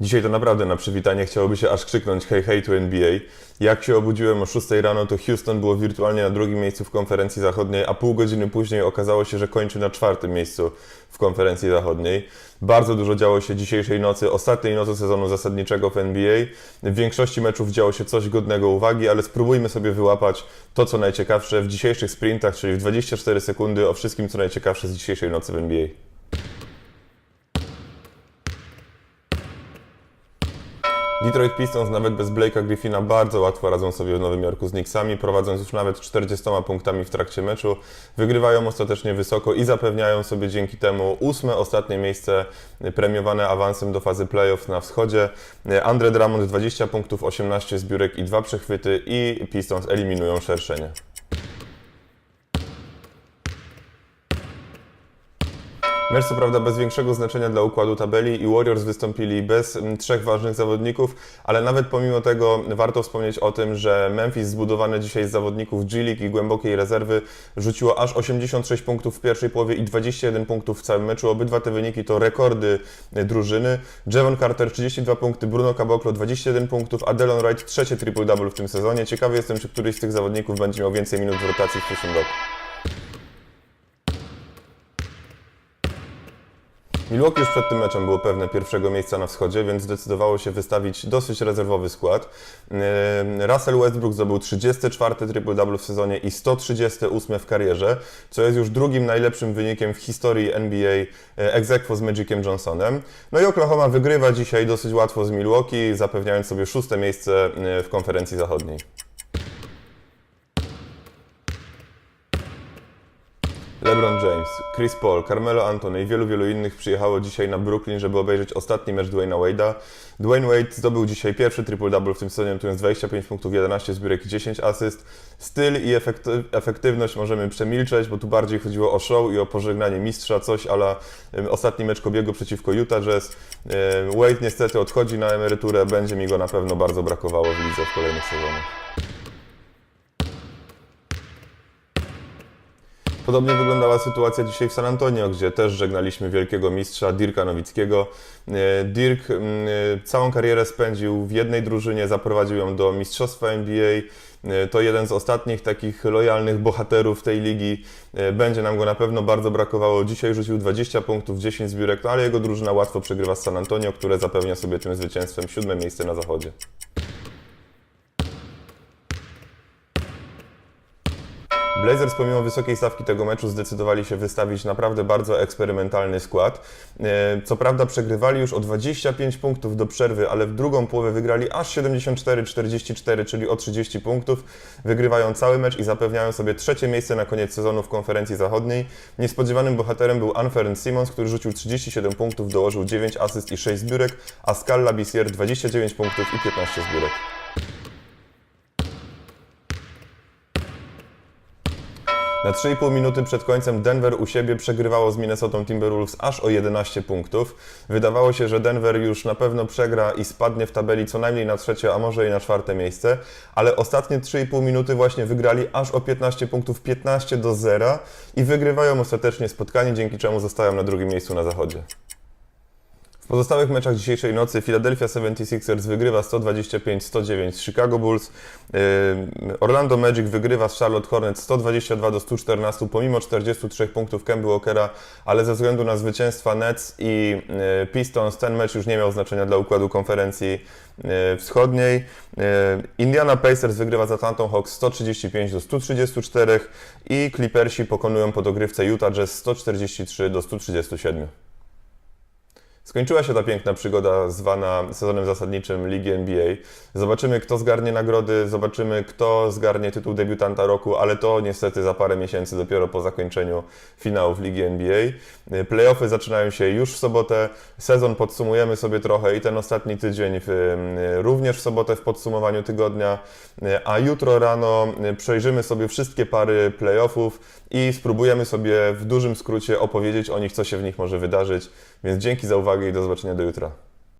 Dzisiaj to naprawdę na przywitanie chciałoby się aż krzyknąć hej hej tu NBA. Jak się obudziłem o 6 rano, to Houston było wirtualnie na drugim miejscu w konferencji zachodniej, a pół godziny później okazało się, że kończy na czwartym miejscu w konferencji zachodniej. Bardzo dużo działo się dzisiejszej nocy, ostatniej nocy sezonu zasadniczego w NBA. W większości meczów działo się coś godnego uwagi, ale spróbujmy sobie wyłapać to, co najciekawsze w dzisiejszych sprintach, czyli w 24 sekundy o wszystkim, co najciekawsze z dzisiejszej nocy w NBA. Detroit Pistons nawet bez Blake'a Griffina bardzo łatwo radzą sobie w Nowym Jorku z Knicksami, prowadząc już nawet 40 punktami w trakcie meczu. Wygrywają ostatecznie wysoko i zapewniają sobie dzięki temu ósme ostatnie miejsce premiowane awansem do fazy playoff na wschodzie. Andre Drummond 20 punktów, 18 zbiórek i 2 przechwyty i Pistons eliminują szerszenie. Mecz co prawda bez większego znaczenia dla układu tabeli i Warriors wystąpili bez mm, trzech ważnych zawodników, ale nawet pomimo tego warto wspomnieć o tym, że Memphis zbudowane dzisiaj z zawodników G-League i głębokiej rezerwy rzuciło aż 86 punktów w pierwszej połowie i 21 punktów w całym meczu. Obydwa te wyniki to rekordy y, drużyny. Javon Carter 32 punkty, Bruno Caboclo 21 punktów, a Delon Wright trzecie triple-double w tym sezonie. Ciekawy jestem, czy któryś z tych zawodników będzie miał więcej minut w rotacji w przyszłym roku. Milwaukee już przed tym meczem było pewne pierwszego miejsca na wschodzie, więc zdecydowało się wystawić dosyć rezerwowy skład. Yy, Russell Westbrook zdobył 34 triple-double w sezonie i 138 w karierze, co jest już drugim najlepszym wynikiem w historii NBA ex aequo z Magiciem Johnsonem. No i Oklahoma wygrywa dzisiaj dosyć łatwo z Milwaukee, zapewniając sobie szóste miejsce yy, w konferencji zachodniej. Chris Paul, Carmelo Anthony i wielu, wielu innych przyjechało dzisiaj na Brooklyn, żeby obejrzeć ostatni mecz Dwayna Wade'a. Dwayne Wade zdobył dzisiaj pierwszy triple-double w tym sezonie, notując 25 punktów, 11 zbiórek i 10 asyst. Styl i efekty- efektywność możemy przemilczeć, bo tu bardziej chodziło o show i o pożegnanie mistrza, coś ale ostatni mecz Kobiego przeciwko Utah Jazz. Wade niestety odchodzi na emeryturę, będzie mi go na pewno bardzo brakowało w lidze w kolejnych sezonach. Podobnie wyglądała sytuacja dzisiaj w San Antonio, gdzie też żegnaliśmy wielkiego mistrza Dirka Nowickiego. E, Dirk mm, e, całą karierę spędził w jednej drużynie, zaprowadził ją do mistrzostwa NBA. E, To jeden z ostatnich takich lojalnych bohaterów tej ligi. Będzie nam go na pewno bardzo brakowało. Dzisiaj rzucił 20 punktów, 10 zbiórek, no ale jego drużyna łatwo przegrywa z San Antonio, które zapewnia sobie tym zwycięstwem siódme miejsce na zachodzie. Blazers pomimo wysokiej stawki tego meczu zdecydowali się wystawić naprawdę bardzo eksperymentalny skład. E, Co prawda przegrywali już o 25 punktów do przerwy, ale w drugą połowę wygrali aż 74-44, czyli o 30 punktów. Wygrywają cały mecz i zapewniają sobie trzecie miejsce na koniec sezonu w konferencji zachodniej. Niespodziewanym bohaterem był Anfern Simons, który rzucił 37 punktów, dołożył 9 asyst i 6 zbiórek, a Scala Bissier 29 punktów i 15 zbiórek. Na 3,5 minuty przed końcem Denver u siebie przegrywało z Minnesotą Timberwolves aż o 11 punktów. Wydawało się, że Denver już na pewno przegra i spadnie w tabeli co najmniej na trzecie, a może i na czwarte miejsce, ale ostatnie 3,5 minuty właśnie wygrali aż o 15 punktów, 15 do 0 i wygrywają ostatecznie spotkanie, dzięki czemu zostają na drugim miejscu na zachodzie. W pozostałych meczach dzisiejszej nocy Philadelphia 76ers wygrywa 125-109 z Chicago Bulls. Orlando Magic wygrywa z Charlotte Hornets 122 do 114 pomimo 43 punktów Kemba Walkera, ale ze względu na zwycięstwa Nets i yy, Pistons ten mecz już nie miał znaczenia dla układu konferencji yy, wschodniej. Yy, Indiana Pacers wygrywa z Atlanta Hawks 135 do 134 i Clippersi pokonują po dogrywce Utah Jazz 143 do 137. Skończyła się ta piękna przygoda zwana sezonem zasadniczym Ligi NBA. Zobaczymy, kto zgarnie nagrody, zobaczymy, kto zgarnie tytuł debiutanta roku, ale to niestety za parę miesięcy, dopiero po zakończeniu finałów Ligi NBA. Playoffy zaczynają się już w sobotę. Sezon podsumujemy sobie trochę i ten ostatni tydzień w, również w sobotę w podsumowaniu tygodnia. A jutro rano przejrzymy sobie wszystkie pary playoffów i spróbujemy sobie w dużym skrócie opowiedzieć o nich, co się w nich może wydarzyć. Więc dzięki za uwagę i do zobaczenia do jutra.